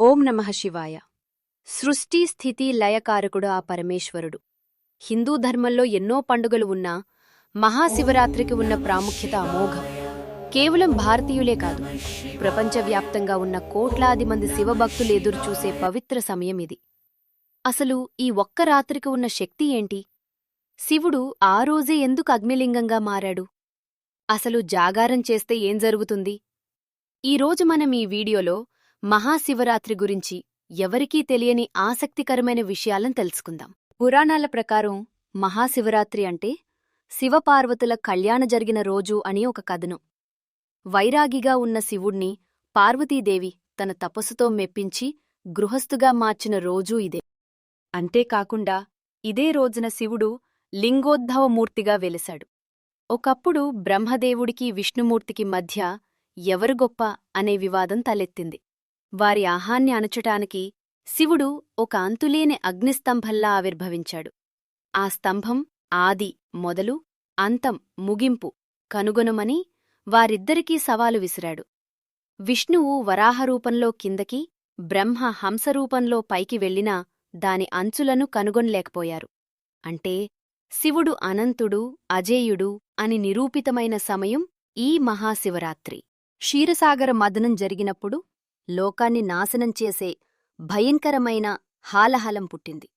ఓం నమః శివాయ. సృష్టి స్థితి లయకారకుడు ఆ పరమేశ్వరుడు. హిందూ ధర్మంలో ఎన్నో పండుగలు ఉన్నా మహాశివరాత్రికి ఉన్న ప్రాముఖ్యత అమోఘం. కేవలం భారతీయులే కాదు ప్రపంచవ్యాప్తంగా ఉన్న కోట్లాది మంది శివభక్తులు ఎదురుచూసే పవిత్ర సమయం ఇది. అసలు ఈ ఒక్క రాత్రికి ఉన్న శక్తి ఏంటి? శివుడు ఆ రోజే ఎందుకు అగ్నిలింగంగా మారాడు? అసలు జాగారం చేస్తే ఏం జరుగుతుంది? ఈరోజు మనం ఈ వీడియోలో మహాశివరాత్రి గురించి ఎవరికీ తెలియని ఆసక్తికరమైన విషయాలను తెలుసుకుందాం. పురాణాల ప్రకారం మహాశివరాత్రి అంటే శివపార్వతుల కళ్యాణ జరిగిన రోజు అని ఒక కథనం. వైరాగిగా ఉన్న శివుణ్ణి పార్వతీదేవి తన తపస్సుతో మెప్పించి గృహస్థుగా మార్చిన రోజూ ఇదే. అంతేకాకుండా ఇదే రోజున శివుడు లింగోద్భవమూర్తిగా వెలిశాడు. ఒకప్పుడు బ్రహ్మదేవుడికి విష్ణుమూర్తికి మధ్య ఎవరు గొప్ప అనే వివాదం తలెత్తింది. వారి ఆహాన్ని అణచటానికి శివుడు ఒక అంతులేని అగ్నిస్తంభంలా ఆవిర్భవించాడు. ఆ స్తంభం ఆది మొదలు అంతం ముగింపు కనుగొనమని వారిద్దరికీ సవాలు విసిరాడు. విష్ణువు వరాహరూపంలో కిందకి బ్రహ్మ హంసరూపంలో పైకి వెళ్ళినా దాని అంచులను కనుగొనలేకపోయారు. అంటే శివుడు అనంతుడు అజేయుడు అని నిరూపితమైన సమయం ఈ మహాశివరాత్రి. క్షీరసాగర మదనం జరిగినప్పుడు లోకాన్ని నాశనం చేసే భయంకరమైన హాలహలం పుట్టింది.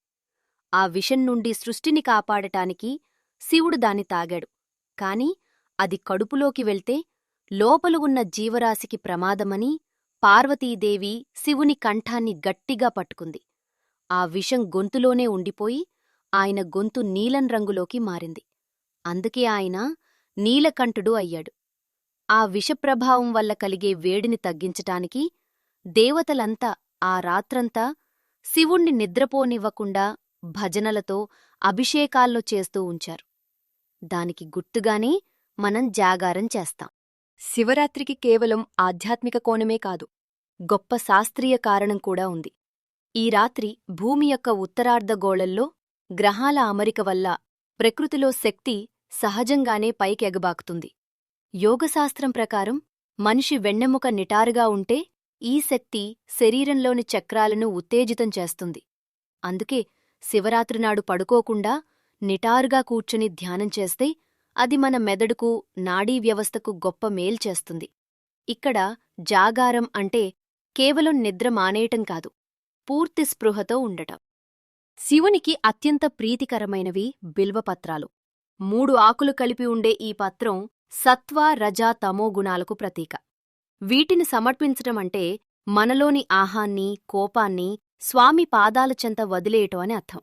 ఆ విషం నుండి సృష్టిని కాపాడటానికి శివుడు దాన్ని తాగాడు. కాని అది కడుపులోకి వెళ్తే లోపల ఉన్న జీవరాశికి ప్రమాదమని పార్వతీదేవి శివుని కంఠాన్ని గట్టిగా పట్టుకుంది. ఆ విషం గొంతులోనే ఉండిపోయి ఆయన గొంతు నీలం రంగులోకి మారింది. అందుకే ఆయన నీలకంఠుడు అయ్యాడు. ఆ విషప్రభావం వల్ల కలిగే వేడిని తగ్గించటానికి దేవతలంతా ఆ రాత్రంతా శివుణ్ణి నిద్రపోనివ్వకుండా భజనలతో అభిషేకాల్లో చేస్తూ ఉంచారు. దానికి గుర్తుగానే మనం జాగారం చేస్తాం. శివరాత్రికి కేవలం ఆధ్యాత్మిక కోణమే కాదు గొప్ప శాస్త్రీయ కారణం కూడా ఉంది. ఈ రాత్రి భూమి యొక్క ఉత్తరార్ధగోళల్లో గ్రహాల అమరిక వల్ల ప్రకృతిలో శక్తి సహజంగానే పైకెగబాకుతుంది. యోగశాస్త్రం ప్రకారం మనిషి వెన్నెముక నిటారుగా ఉంటే ఈ శక్తి శరీరంలోని చక్రాలను ఉత్తేజితం చేస్తుంది. అందుకే శివరాత్రినాడు పడుకోకుండా నిటారుగా కూర్చుని ధ్యానం చేస్తే అది మన మెదడుకు నాడీ వ్యవస్థకు గొప్ప మేల్ చేస్తుంది. ఇక్కడ జాగారం అంటే కేవలం నిద్ర మానేయటం కాదు పూర్తి స్పృహతో ఉండటం. శివునికి అత్యంత ప్రీతికరమైనవి బిల్వపత్రాలు మూడు ఆకులు కలిపి ఉండే ఈ పత్రం సత్వ రజ తమో గుణాలకు ప్రతీక. వీటిని సమర్పించటం అంటే మనలోని ఆహాన్ని కోపాన్ని స్వామి పాదాల చెంత వదిలేయటం అని అర్థం.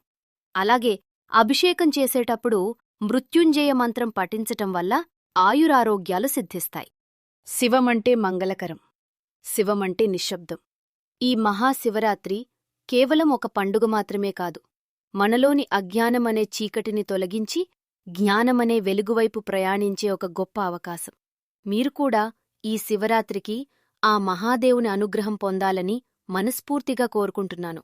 అలాగే అభిషేకం చేసేటప్పుడు మృత్యుంజయ మంత్రం పఠించటం వల్ల ఆయురారోగ్యాలు సిద్ధిస్తాయి. శివమంటే మంగళకరం శివమంటే నిశ్శబ్దం. ఈ మహాశివరాత్రి కేవలం ఒక పండుగ మాత్రమే కాదు మనలోని అజ్ఞానమనే చీకటిని తొలగించి జ్ఞానమనే వెలుగువైపు ప్రయాణించే ఒక గొప్ప అవకాశం. మీరు కూడా ఈ శివరాత్రికి ఆ మహాదేవుని అనుగ్రహం పొందాలని మనస్ఫూర్తిగా కోరుకుంటున్నాను.